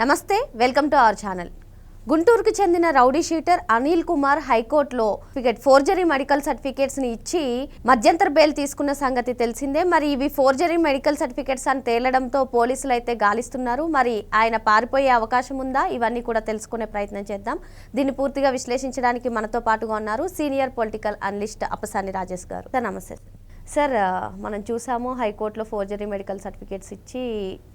నమస్తే welcome to our channel. గుంటూరుకు చెందిన రౌడీ షీటర్ అనిల్ కుమార్ హైకోర్టులో సర్టిఫికేట్ ఫోర్జరీ మెడికల్ సర్టిఫికేట్స్ని ఇచ్చి మధ్యంతర బెయిల్ తీసుకున్న సంగతి తెలిసిందే. మరి ఇవి ఫోర్జరీ మెడికల్ సర్టిఫికేట్స్ అని తేలడంతో పోలీసులు అయితే గాలిస్తున్నారు. మరి ఆయన పారిపోయే అవకాశం ఉందా? ఇవన్నీ కూడా తెలుసుకునే ప్రయత్నం చేద్దాం. దీన్ని పూర్తిగా విశ్లేషించడానికి మనతో పాటుగా ఉన్నారు senior political analyst Appasani Rajesh గారు. నమస్తే. సార్ మనం చూసాము హైకోర్టులో ఫోర్జరీ మెడికల్ సర్టిఫికేట్స్ ఇచ్చి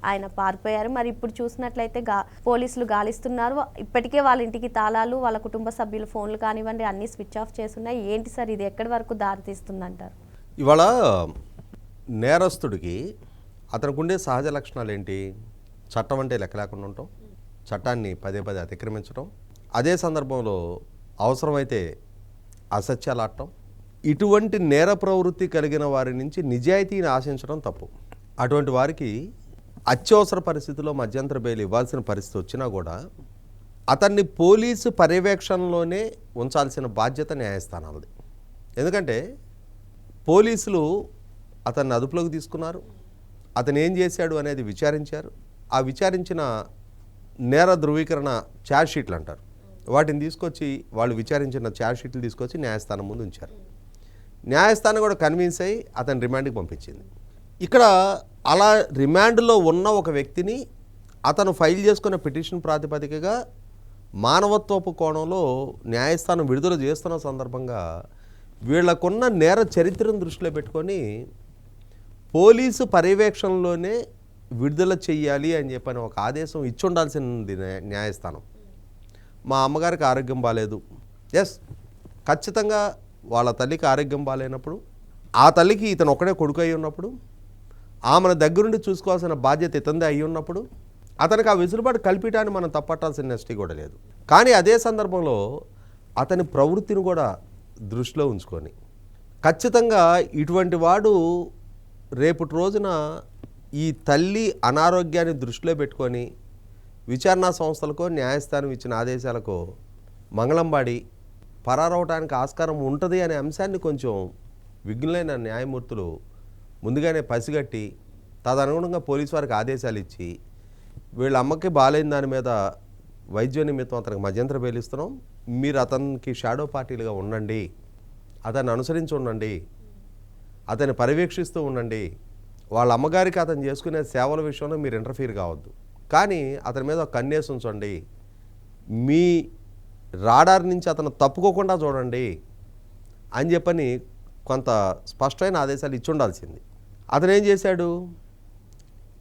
ఆయన పారిపోయారు. మరి ఇప్పుడు చూసినట్లయితే గా పోలీసులు గాలిస్తున్నారు. ఇప్పటికే వాళ్ళ ఇంటికి తాళాలు వాళ్ళ కుటుంబ సభ్యుల ఫోన్లు కానివ్వండి అన్ని స్విచ్ ఆఫ్ చేస్తున్నాయి. ఏంటి సార్ ఇది? ఎక్కడి వరకు దారితీస్తుందంటారు? ఇవాళ నేరస్తుడికి అతనికి ఉండే సహజ లక్షణాలు ఏంటి? చట్టం అంటే లెక్క లేకుండా ఉండటం చట్టాన్ని పదే పదే అతిక్రమించడం అదే సందర్భంలో అవసరమైతే అసత్యాలు ఆడటం ఇటువంటి నేర ప్రవృత్తి కలిగిన వారి నుంచి నిజాయితీని ఆశించడం తప్పు. అటువంటి వారికి అత్యవసర పరిస్థితిలో మధ్యంతర బెయిల్ ఇవ్వాల్సిన పరిస్థితి వచ్చినా కూడా అతన్ని పోలీసు పర్యవేక్షణలోనే ఉంచాల్సిన బాధ్యత న్యాయస్థానాలది. ఎందుకంటే పోలీసులు అతన్ని అదుపులోకి తీసుకున్నారు. అతను ఏం చేశాడు అనేది విచారించారు. ఆ విచారించిన నేర ధృవీకరణ ఛార్జ్ షీట్లు అంటారు. వాటిని తీసుకొచ్చి వాళ్ళు విచారించిన ఛార్జ్ షీట్లు తీసుకొచ్చి న్యాయస్థానం ముందు ఉంచారు. న్యాయస్థానం కూడా కన్విన్స్ అయ్యి అతను రిమాండ్కి పంపించింది. ఇక్కడ అలా రిమాండ్లో ఉన్న ఒక వ్యక్తిని అతను ఫైల్ చేసుకున్న పిటిషన్ ప్రాతిపదికగా మానవత్వపు కోణంలో న్యాయస్థానం విడుదల చేస్తున్న సందర్భంగా వీళ్ళకున్న నేర చరిత్రను దృష్టిలో పెట్టుకొని పోలీసు పర్యవేక్షణలోనే విడుదల చెయ్యాలి అని చెప్పని ఒక ఆదేశం ఇచ్చుండాల్సింది న్యాయ- న్యాయస్థానం. మా అమ్మగారికి ఆరోగ్యం బాగాలేదు ఎస్ ఖచ్చితంగా వాళ్ళ తల్లికి ఆరోగ్యం బాగాలేనప్పుడు ఆ తల్లికి ఇతను ఒక్కడే కొడుకు అయి ఉన్నప్పుడు ఆమెను దగ్గరుండి చూసుకోవాల్సిన బాధ్యత ఇతందే అయి ఉన్నప్పుడు అతనికి ఆ వెసులుబాటు కల్పించడాన్ని మనం తప్పట్టాల్సిన నెస్టీ కూడా లేదు. కానీ అదే సందర్భంలో అతని ప్రవృత్తిని కూడా దృష్టిలో ఉంచుకొని ఖచ్చితంగా ఇటువంటి వాడు రేపటి రోజున ఈ తల్లి అనారోగ్యాన్ని దృష్టిలో పెట్టుకొని విచారణా సంస్థలకో న్యాయస్థానం ఇచ్చిన ఆదేశాలకో మంగళంబాడి పరారవటానికి ఆస్కారం ఉంటుంది అనే అంశాన్ని కొంచెం విఘ్నులైన న్యాయమూర్తులు ముందుగానే పసిగట్టి తదనుగుణంగా పోలీసు వారికి ఆదేశాలు ఇచ్చి వీళ్ళ అమ్మకి బాగాలేని దాని మీద వైద్య నిమిత్తం అతనికి మధ్యంతర బెయిలిస్తున్నాం మీరు అతనికి షాడో పార్టీలుగా ఉండండి. అతన్ని అనుసరించి ఉండండి. అతన్ని పర్యవేక్షిస్తూ ఉండండి. వాళ్ళ అమ్మగారికి అతను చేసుకునే సేవల విషయంలో మీరు ఇంటర్ఫీర్ కావద్దు. కానీ అతని మీద ఒక కన్నేసి ఉంచండి. మీ రాడార్ నుంచి అతను తప్పుకోకుండా చూడండి అని చెప్పని కొంత స్పష్టమైన ఆదేశాలు ఇచ్చి ఉండాల్సింది. అతను ఏం చేశాడు?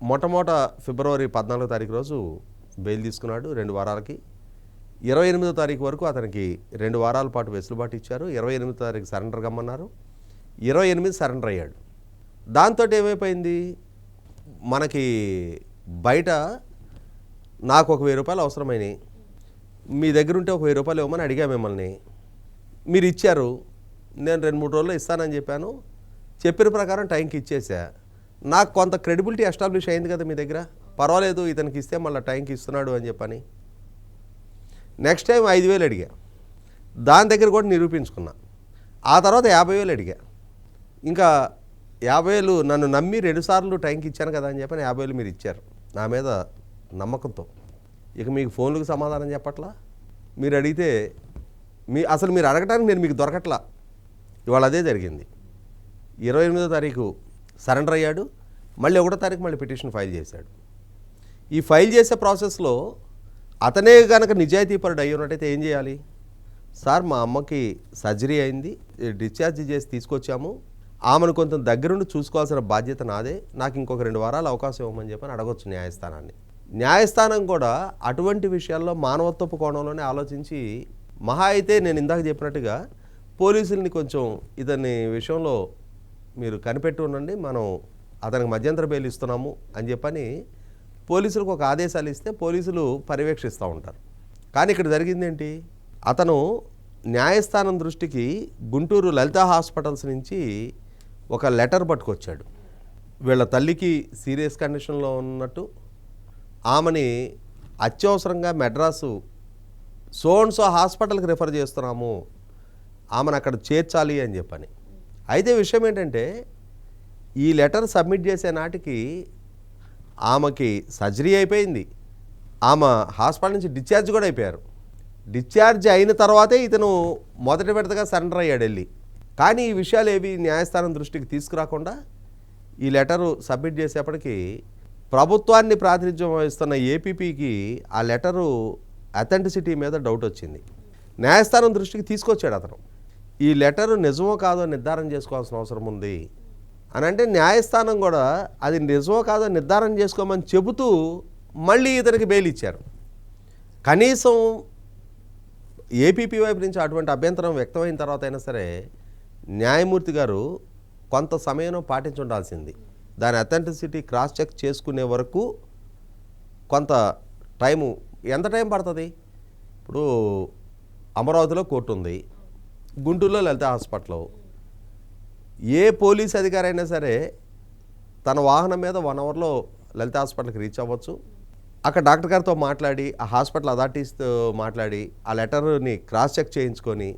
మొట్టమొదట ఫిబ్రవరి పద్నాలుగో తారీఖు రోజు బెయిల్ తీసుకున్నాడు రెండు వారాలకి. ఇరవై ఎనిమిదో తారీఖు వరకు అతనికి రెండు వారాల పాటు వెసులుబాటు ఇచ్చారు. ఇరవై ఎనిమిదో తారీఖు సరెండర్ కమ్మన్నారు. ఇరవై ఎనిమిది సరెండర్ అయ్యాడు. దాంతో ఏమైపోయింది? మనకి బయట నాకు ఒక వెయ్యి రూపాయలు అవసరమైనవి మీ దగ్గర ఉంటే ఒక వెయ్యి రూపాయలు ఇవ్వమని అడిగా మిమ్మల్ని. మీరు ఇచ్చారు. నేను రెండు మూడు రోజుల్లో ఇస్తానని చెప్పాను. చెప్పిన ప్రకారం టైంకి ఇచ్చేసా నాకు కొంత క్రెడిబిలిటీ ఎస్టాబ్లిష్ అయింది కదా మీ దగ్గర. పర్వాలేదు ఇతనికి ఇస్తే మళ్ళీ టైంకి ఇస్తున్నాడు అని చెప్పని. నెక్స్ట్ టైం ఐదు వేలు అడిగా. దాని దగ్గర కూడా నిరూపించుకున్నా. ఆ తర్వాత యాభై వేలు అడిగా. ఇంకా యాభై వేలు నన్ను నమ్మి రెండుసార్లు టైంకి ఇచ్చాను కదా అని చెప్పని యాభై వేలు మీరు ఇచ్చారు. నా మీద నమ్మకంతో. ఇక మీకు ఫోన్లకు సమాధానం చెప్పట్లా? మీరు అడిగితే మీ అసలు మీరు అడగటానికి నేను మీకు దొరకట్లా. ఇవాళ అదే జరిగింది. ఇరవై ఎనిమిదో తారీఖు సరెండర్ అయ్యాడు. మళ్ళీ ఒకటో తారీఖు మళ్ళీ పిటిషన్ ఫైల్ చేశాడు. ఈ ఫైల్ చేసే ప్రాసెస్లో అతనే కనుక నిజాయితీపరుడు అయ్యి ఉన్నట్టయితే ఏం చేయాలి? సార్ మా అమ్మకి సర్జరీ అయింది. డిశ్చార్జ్ చేసి తీసుకొచ్చాము. ఆమెను కొంచెం దగ్గరుండి చూసుకోవాల్సిన బాధ్యత నాదే. నాకు ఇంకొక రెండు వారాలు అవకాశం ఇవ్వమని చెప్పని అడగొచ్చు న్యాయస్థానాన్ని. న్యాయస్థానం కూడా అటువంటి విషయాల్లో మానవత్వపు కోణంలోనే ఆలోచించి మహా అయితే నేను ఇందాక చెప్పినట్టుగా పోలీసుల్ని కొంచెం ఇతని విషయంలో మీరు కనిపెట్టి ఉండండి. మనం అతనికి మధ్యంతర బెయిల్ ఇస్తున్నాము అని చెప్పని పోలీసులకు ఒక ఆదేశాలు ఇస్తే పోలీసులు పర్యవేక్షిస్తూ ఉంటారు. కానీ ఇక్కడ జరిగింది ఏంటి? అతను న్యాయస్థానం దృష్టికి గుంటూరు లలిత హాస్పిటల్స్ నుంచి ఒక లెటర్ పట్టుకొచ్చాడు. వీళ్ళ తల్లికి సీరియస్ కండిషన్లో ఉన్నట్టు ఆమెని అత్యవసరంగా మెడ్రాసు సోన్సో హాస్పిటల్కి రిఫర్ చేస్తున్నాము ఆమెను అక్కడ చేర్చాలి అని చెప్పని. అయితే విషయం ఏంటంటే ఈ లెటర్ సబ్మిట్ చేసే నాటికి ఆమెకి సర్జరీ అయిపోయింది. ఆమె హాస్పిటల్ నుంచి డిశ్చార్జ్ కూడా అయిపోయారు. డిశ్చార్జ్ అయిన తర్వాతే ఇతను మొదటి విడతగా సరెండర్ అయ్యాడు వెళ్ళి కానీ ఈ విషయాలు ఏవి న్యాయస్థానం దృష్టికి తీసుకురాకుండా ఈ లెటరు సబ్మిట్ చేసేప్పటికీ ప్రభుత్వాన్ని ప్రాతినిధ్యం వహిస్తున్న ఏపీపీకి ఆ లెటరు అథెంటిసిటీ మీద డౌట్ వచ్చింది. న్యాయస్థానం దృష్టికి తీసుకొచ్చాడు అతను. ఈ లెటరు నిజమో కాదో నిర్ధారణ చేసుకోవాల్సిన అవసరం ఉంది అని అంటే న్యాయస్థానం కూడా అది నిజమో కాదో నిర్ధారణ చేసుకోమని చెబుతూ మళ్ళీ ఇతనికి బెయిల్ ఇచ్చారు. కనీసం ఏపీపీ వైపు నుంచి అటువంటి అభ్యంతరం వ్యక్తమైన తర్వాత అయినా సరే న్యాయమూర్తి గారు కొంత సమయం పాటించుండాల్సింది దాని అథెంటిసిటీ క్రాస్ చెక్ చేసుకునే వరకు కొంత టైము ఎంత టైం పడుతుంది? ఇప్పుడు అమరావతిలో కోర్టు ఉంది గుంటూరులో లలిత హాస్పిటల్. ఏ పోలీస్ అధికారి అయినా సరే తన వాహనం మీద వన్ అవర్లో లలిత హాస్పిటల్కి రీచ్ అవ్వచ్చు. అక్కడ డాక్టర్ గారితో మాట్లాడి ఆ హాస్పిటల్ అథారిటీస్తో మాట్లాడి ఆ లెటర్ని క్రాస్ చెక్ చేయించుకొని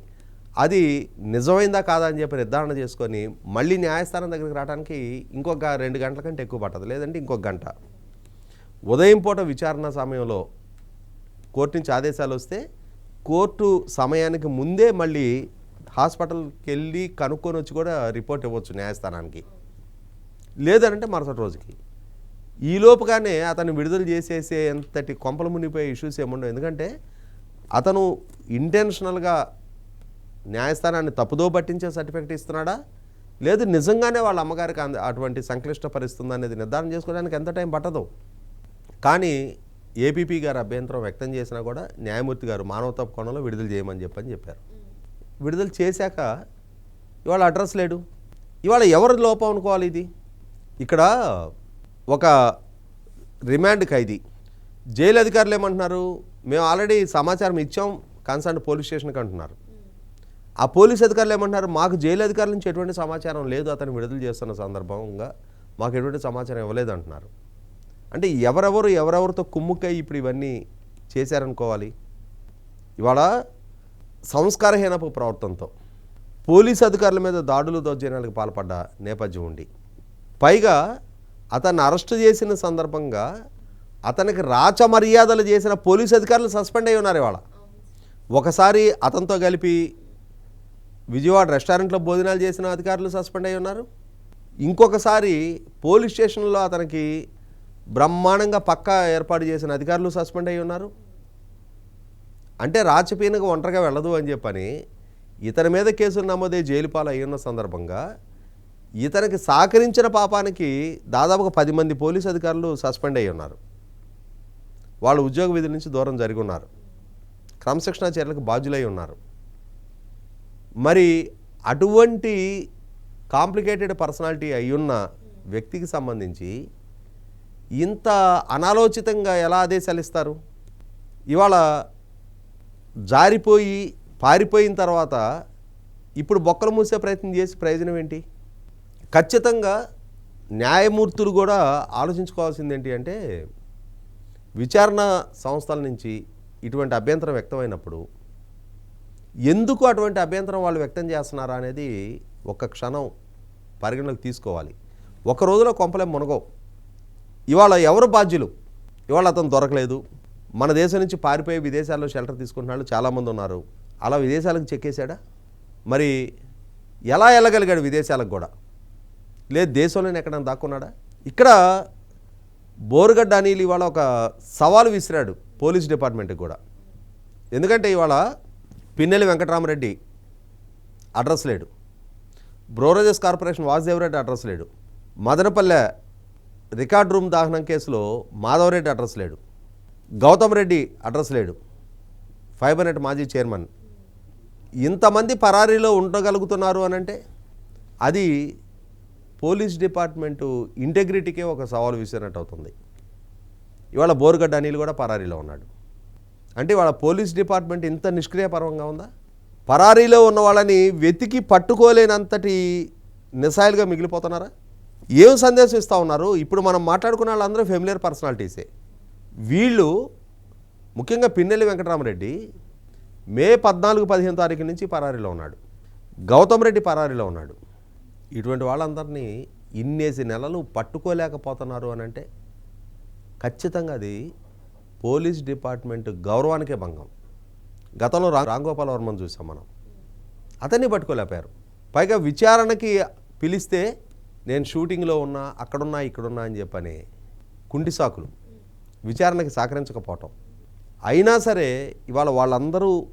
అది నిజమైందా కాదా అని చెప్పి నిర్ధారణ చేసుకొని మళ్ళీ న్యాయస్థానం దగ్గరికి రావడానికి ఇంకొక రెండు గంటల కంటే ఎక్కువ పట్టదు. లేదంటే ఇంకొక గంట. ఉదయం పూట విచారణ సమయంలో కోర్టు నుంచి ఆదేశాలు వస్తే కోర్టు సమయానికి ముందే మళ్ళీ హాస్పిటల్కి వెళ్ళి కనుక్కొని వచ్చి కూడా రిపోర్ట్ ఇవ్వచ్చు న్యాయస్థానానికి. లేదనంటే మరుసటి రోజుకి. ఈ లోపుగానే అతను విడుదల చేసేసే ఎంతటి కొంపలు మునిపోయే ఇష్యూస్ ఏముండవు. ఎందుకంటే అతను ఇంటెన్షనల్గా న్యాయస్థానాన్ని తప్పుదో పట్టించే సర్టిఫికెట్ ఇస్తున్నాడా? లేదు నిజంగానే వాళ్ళ అమ్మగారికి అంద- అటువంటి సంక్లిష్ట పరిస్థితి అనేది నిర్ధారణ చేసుకోవడానికి ఎంత టైం పట్టదు. కానీ ఏపీపీ గారు అభ్యంతరం వ్యక్తం చేసినా కూడా న్యాయమూర్తి గారు మానవతా కోణంలో విడుదల చేయమని చెప్పని చెప్పారు. విడుదల చేశాక ఇవాళ అడ్రస్ లేడు ఇవాళ ఎవరి లోపం అనుకోవాలి ఇది? ఇక్కడ ఒక రిమాండ్ ఖైదీ. జైలు అధికారులు ఏమంటున్నారు? మేము ఆల్రెడీ సమాచారం ఇచ్చాం కన్సర్న్ పోలీస్ స్టేషన్కి అంటున్నారు. ఆ పోలీస్ అధికారులు ఏమంటున్నారు? మాకు జైలు అధికారుల నుంచి ఎటువంటి సమాచారం లేదు అతను విడుదల చేస్తున్న సందర్భంగా మాకు ఎటువంటి సమాచారం ఇవ్వలేదు అంటున్నారు. అంటే ఎవరెవరు ఎవరెవరితో కుమ్ముక్కై ఇప్పుడు ఇవన్నీ చేశారనుకోవాలి? ఇవాళ సంస్కారహీనపు ప్రవర్తనతో పోలీస్ అధికారుల మీద దాడులు దౌర్జన్యాలకు పాల్పడ్డ నేపథ్యం ఉండి పైగా అతన్ని అరెస్ట్ చేసిన సందర్భంగా అతనికి రాచ మర్యాదలు చేసిన పోలీస్ అధికారులు సస్పెండ్ అయి ఉన్నారు ఇవాళ. ఒకసారి అతనితో కలిపి విజయవాడ రెస్టారెంట్లో భోజనాలు చేసిన అధికారులు సస్పెండ్ అయి ఉన్నారు. ఇంకొకసారి పోలీస్ స్టేషన్లో అతనికి బ్రహ్మాండంగా పక్కా ఏర్పాటు చేసిన అధికారులు సస్పెండ్ అయి ఉన్నారు. అంటే రాచపీనకు ఒంటరిగా వెళ్ళదు అని చెప్పని ఇతని మీద కేసులు నమోదే జైలు పాలు అయ్యున్న సందర్భంగా ఇతనికి సహకరించిన పాపానికి దాదాపుగా పది మంది పోలీస్ అధికారులు సస్పెండ్ అయి ఉన్నారు. వాళ్ళు ఉద్యోగ విధుల నుంచి దూరం జరిగి ఉన్నారు. క్రమశిక్షణా చర్యలకు బాధ్యులై ఉన్నారు. మరి అటువంటి కాంప్లికేటెడ్ పర్సనాలిటీ అయ్యున్న వ్యక్తికి సంబంధించి ఇంత అనాలోచితంగా ఎలా ఆదేశాలు ఇస్తారు ఇవాళ జారిపోయి పారిపోయిన తర్వాత ఇప్పుడు బొక్కలు మూసే ప్రయత్నం చేసి ప్రయోజనం ఏంటి? ఖచ్చితంగా న్యాయమూర్తులు కూడా ఆలోచించుకోవాల్సింది ఏంటి అంటే విచారణ సంస్థల నుంచి ఇటువంటి అభ్యంతరం వ్యక్తమైనప్పుడు ఎందుకు అటువంటి అభ్యంతరం వాళ్ళు వ్యక్తం చేస్తున్నారా అనేది ఒక క్షణం పరిగణలోకి తీసుకోవాలి. ఒక రోజులో కొంపలే మునగవు. ఇవాళ ఎవరు బాధ్యులు? ఇవాళ అతను దొరకలేదు. మన దేశం నుంచి పారిపోయి విదేశాల్లో షెల్టర్ తీసుకుంటున్న వాళ్ళు చాలామంది ఉన్నారు. అలా విదేశాలకు చెక్కేశాడా? మరి ఎలా వెళ్ళగలిగాడు విదేశాలకు కూడా? లేదు దేశంలోనే ఎక్కడైనా దాక్కున్నాడా? ఇక్కడ బోరుగడ్డ అనిల్ ఇవాళ ఒక సవాలు విసిరాడు పోలీస్ డిపార్ట్మెంట్కి కూడా. ఎందుకంటే ఇవాళ పిన్నెలి వెంకటరామరెడ్డి అడ్రస్ లేడు. బ్రోరేజెస్ కార్పొరేషన్ వాసుదేవరెడ్డి అడ్రస్ లేడు. మదనపల్లె రికార్డ్ రూమ్ దాహనం కేసులో మాధవరెడ్డి అడ్రస్ లేడు. గౌతమ్ రెడ్డి అడ్రస్ లేడు. ఫైబర్ నెట్ మాజీ చైర్మన్. ఇంతమంది పరారీలో ఉండగలుగుతున్నారు అని అంటే అది పోలీస్ డిపార్ట్మెంటు ఇంటెగ్రిటీకే ఒక సవాలు విసిరినట్టు అవుతుంది. ఇవాళ బోరుగడ్డ అనిల్ కూడా పరారీలో ఉన్నాడు. అంటే వాళ్ళ పోలీస్ డిపార్ట్మెంట్ ఇంత నిష్క్రియపరంగా ఉందా? పరారీలో ఉన్న వాళ్ళని వెతికి పట్టుకోలేనంతటి నిస్సాయిలుగా మిగిలిపోతున్నారా? ఏం సందేశం ఇస్తూ ఉన్నారు? ఇప్పుడు మనం మాట్లాడుకున్న వాళ్ళందరూ ఫెమిలియర్ పర్సనాలిటీసే. వీళ్ళు ముఖ్యంగా పిన్నెల్లి వెంకటరామరెడ్డి మే పద్నాలుగు పదిహేను తారీఖు నుంచి పరారీలో ఉన్నాడు. గౌతమ్ రెడ్డి పరారీలో ఉన్నాడు. ఇటువంటి వాళ్ళందరినీ ఇన్నేసి నెలలు పట్టుకోలేకపోతున్నారు అని అంటే ఖచ్చితంగా అది పోలీస్ డిపార్ట్మెంట్ గౌరవానికే భంగం. గతంలో రా రాంగోపాల్ వర్మను చూసాం మనం. అతన్ని పట్టుకోలేకపోయారు పైగా విచారణకి పిలిస్తే నేను షూటింగ్లో ఉన్నా అక్కడున్నా ఇక్కడున్నా అని చెప్పని కుంటి సాకులు. విచారణకి సహకరించకపోవటం. అయినా సరే ఇవాళ వాళ్ళందరూ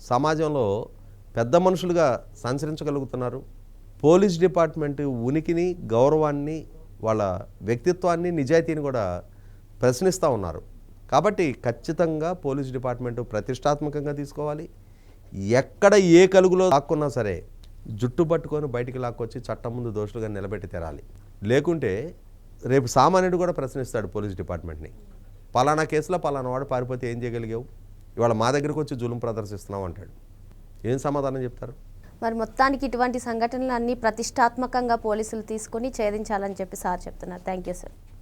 సమాజంలో పెద్ద మనుషులుగా సంచరించగలుగుతున్నారు. పోలీస్ డిపార్ట్మెంట్ ఉనికిని గౌరవాన్ని వాళ్ళ వ్యక్తిత్వాన్ని నిజాయితీని కూడా ప్రశ్నిస్తూ ఉన్నారు. కాబట్టి ఖచ్చితంగా పోలీస్ డిపార్ట్మెంట్ ప్రతిష్టాత్మకంగా తీసుకోవాలి. ఎక్కడ ఏ కలుగులో లాక్కున్నా సరే జుట్టు పట్టుకొని బయటికి లాక్కొచ్చి చట్టం ముందు దోషులుగా నిలబెట్టి తెరాలి. లేకుంటే రేపు సామాన్యుడు కూడా ప్రశ్నిస్తాడు పోలీస్ డిపార్ట్మెంట్ని. పలానా కేసులో పలానా వాడు పారిపోతే ఏం చేయగలిగావు? ఇవాళ మా దగ్గరికి వచ్చి జులుం ప్రదర్శిస్తున్నావు అంటాడు. ఏం సమాధానం చెప్తారు? మరి మొత్తానికి ఇటువంటి సంఘటనలు అన్ని ప్రతిష్టాత్మకంగా పోలీసులు తీసుకొని ఛేదించాలని చెప్పి సార్ చెప్తున్నారు. Thank you sir.